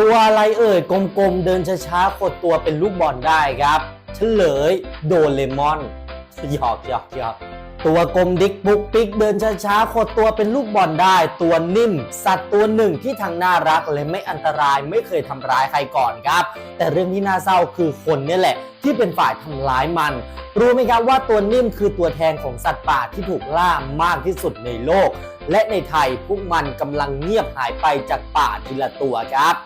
ตัวอะไรเอ่ยกลมๆ เดินช้าๆขดตัวเป็นลูกบอลได้ครับเฉลยโดเรมอนหยอกหยอกหยอกตัวกลมดิกปุกปิกเดินช้าๆขดตัวเป็นลูกบอลได้ ตัวนิ่ม สัตว์ตัวหนึ่งที่ทั้งน่ารักและไม่อันตรายไม่เคยทำร้ายใครก่อนครับ แต่เรื่องที่น่าเศร้าคือคนนี่แหละ ที่เป็นฝ่ายทำร้ายมัน รู้ไหมครับว่าตัวนิ่มคือตัวแทนของสัตว์ป่าที่ถูกล่ามากที่สุดในโลก และในไทยพวกมันกำลังเงียบหายไปจากป่าทีละตัวครับ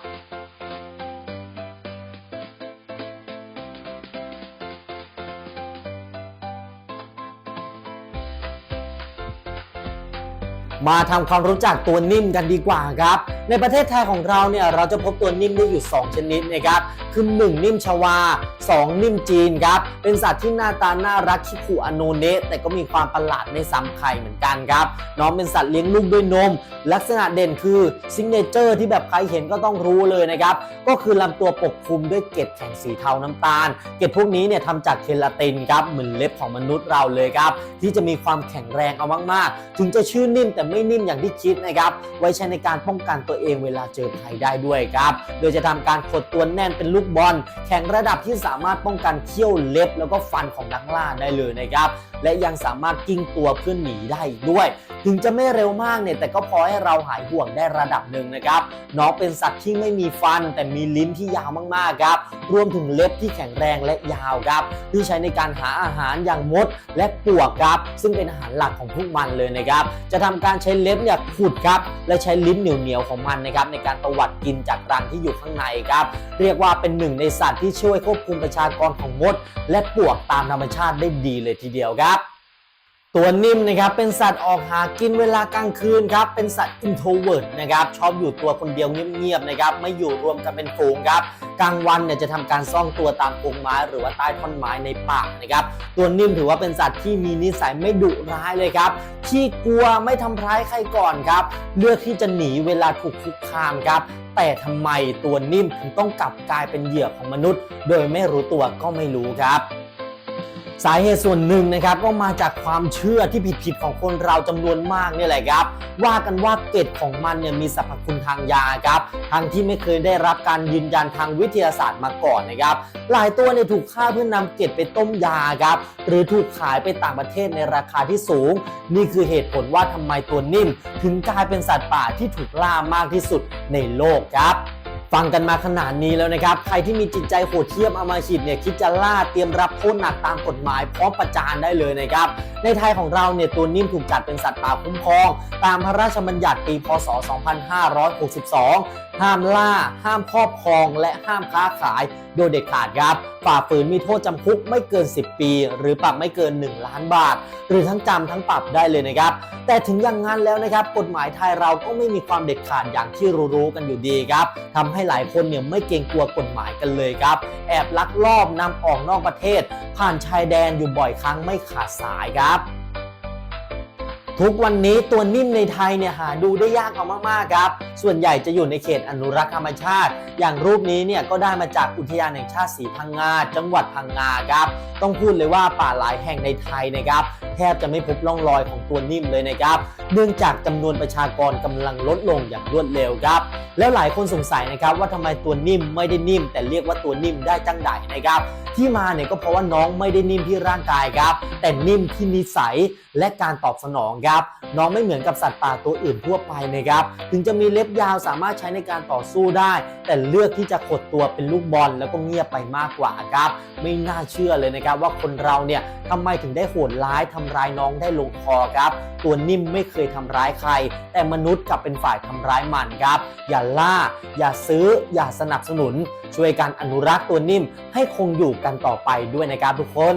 มาทำความรู้จักตัวนิ่มกันดีกว่าครับในประเทศไทยของเราเนี่ยเราจะพบตัวนิ่มได้อยู่ 2 ชนิดนะครับคือ 1 นิ่มชวา 2 นิ่มจีนครับเป็นสัตว์ที่หน้าตาน่ารักคิคุอโนเนะแต่ก็มีความประหลาดในซ้ำไข่เหมือนกันครับน้องเป็นสัตว์เลี้ยงลูกด้วยนม ลักษณะเด่นคือซิงเนเจอร์ที่แบบใครเห็นก็ต้องรู้เลยนะครับก็คือลำตัวปกคลุมด้วยเกล็ดแข็งสีเทาน้ำตาล เกล็ดพวกนี้เนี่ยทำจากเคลาตินครับเหมือนเล็บของมนุษย์เราเลยครับที่จะมีความแข็งแรงเอามากๆ ถึงจะชื่อนิ่มแต่ไม่นิ่มอย่างที่คิดนะครับไว้ใช้ในการป้องกันตัวเองเวลาเจอภัยได้ด้วยครับ โดยจะทำการขดตัวแน่นเป็นลูกบอล แข็งระดับที่สามารถป้องกันเขี้ยวเล็บ แล้วก็ฟันของนักล่าได้เลยนะครับ และยังสามารถกิ้งตัวเพื่อหนีได้อีกด้วย ถึงจะไม่เร็วมากเนี่ยแต่ก็พอให้เราหายห่วงได้ระดับหนึ่งนะครับน้องเป็นสัตว์ที่ไม่มีฟัน แต่มีลิ้นที่ยาวมากๆครับรวมถึงเล็บที่แข็งแรงและยาวครับ ที่ใช้ในการหาอาหารอย่างมดและปลวกครับ ซึ่งเป็นอาหารหลักของพวกมันเลยนะครับ จะทำการใช้เล็บเนี่ยขุดครับ และใช้ลิ้นเหนียวๆของมันนะครับในการตวัดกินจากรังที่อยู่ข้างในครับเรียกว่าเป็นหนึ่งในสัตว์ที่ช่วยควบคุมประชากรของมด และปลวกตามธรรมชาติได้ดีเลยทีเดียวครับ ตัวนิ่มนะครับเป็นสัตว์ออกหากินเวลากลางคืนครับเป็นสัตว์ introvert นะครับชอบอยู่ตัวคนเดียวเงียบๆนะครับไม่อยู่รวมกันเป็นฝูงครับกลางวันเนี่ยจะทำการซ่อนตัวตามพงไม้หรือว่าใต้ท่อนไม้ในป่านะครับตัวนิ่มถือว่าเป็นสัตว์ที่มีนิสัยไม่ดุร้ายเลยครับขี้กลัวไม่ทำร้ายใครก่อนครับเลือกที่จะหนีเวลาถูกคุกคามครับแต่ทำไมตัวนิ่มถึงต้องกลับกลายเป็นเหยื่อของมนุษย์ โดยไม่รู้ตัวก็ไม่รู้ครับ สาเหตุส่วนหนึ่งนะครับก็มาจากความเชื่อที่ผิดๆของคนเราจำนวนมากนี่แหละครับ ว่ากันว่าเกล็ดของมันเนี่ยมีสรรพคุณทางยาครับทั้งที่ไม่เคยได้รับการยืนยันทางวิทยาศาสตร์มาก่อนนะครับหลายตัวเนี่ยถูกฆ่าเพื่อนำเกล็ดไปต้มยาครับหรือถูกขายไปต่างประเทศในราคาที่สูง นี่คือเหตุผลว่าทำไมตัวนิ่ม ถึงกลายเป็นสัตว์ป่าที่ถูกล่ามากที่สุดในโลกครับ ฟังกันมาขนาดนี้แล้วนะครับ ใครที่มีจิตใจโหดเหี้ยมอามาชิตเนี่ยคิดจะล่าเตรียมรับโทษหนักตามกฎหมายพร้อมประจานได้เลยนะครับ ในไทยของเราเนี่ยตัวนิ่มถูกจัดเป็นสัตว์ป่าคุ้มครอง ตามพระราชบัญญัติปีพศ 2562 ห้ามล่า ห้ามครอบครอง และห้ามค้าขาย โดยเด็ดขาดครับ ฝ่าฝืนมีโทษจำคุกไม่เกิน 10 ปี หรือปรับไม่เกิน 1 ล้านบาท หรือทั้งจำทั้งปรับได้เลยนะครับ แต่ถึงอย่างนั้นแล้วนะครับกฎหมายไทยเราก็ไม่มีความเด็ดขาดอย่างที่รู้ๆกันอยู่ดีครับทำให้หลายคนเนี่ยไม่เกรงกลัวกฎหมายกันเลยครับแอบลักลอบนำออกนอกประเทศ ผ่านชายแดนอยู่บ่อยครั้งไม่ขาดสายครับ ทุกวันนี้ตัวนิ่มในไทยเนี่ยหาดูได้ยากเอามากๆครับ ส่วนใหญ่จะอยู่ในเขตอนุรักษ์ธรรมชาติ อย่างรูปนี้เนี่ยก็ได้มาจากอุทยานแห่งชาติสีพังงา จังหวัดพังงาครับ ต้องพูดเลยว่าป่าหลายแห่งในไทยนะครับแทบจะไม่พบร่องรอยของตัวนิ่มเลยนะครับ เนื่องจากจำนวนประชากรกำลังลดลงอย่างรวดเร็วครับ แล้วหลายคนสงสัยนะครับว่าทำไมตัวนิ่มไม่ได้นิ่ม แต่เรียกว่าตัวนิ่มได้จังใดนะครับ ที่มาเนี่ยก็เพราะว่าน้องไม่ได้นิ่มที่ร่างกายครับ แต่นิ่มที่นิสัยและการตอบสนองครับ น้องไม่เหมือนกับสัตว์ป่าตัวอื่นทั่วไปนะครับ ถึงจะมีเล็บยาวสามารถใช้ในการต่อสู้ได้ แต่เลือกที่จะขดตัวเป็นลูกบอลแล้วก็เงียบไปมากกว่าครับ ไม่น่าเชื่อเลยนะครับว่าคนเราเนี่ยทำไมถึงได้โหดร้ายทำร้ายน้องได้ลงคอครับ ตัวนิ่มไม่เคยทำร้ายใคร แต่มนุษย์กลับเป็นฝ่ายทำร้ายมันครับ อย่าล่า อย่าซื้อ อย่าสนับสนุน ช่วยกันอนุรักษ์ตัวนิ่มให้คงอยู่กันต่อไปด้วยนะครับทุกคน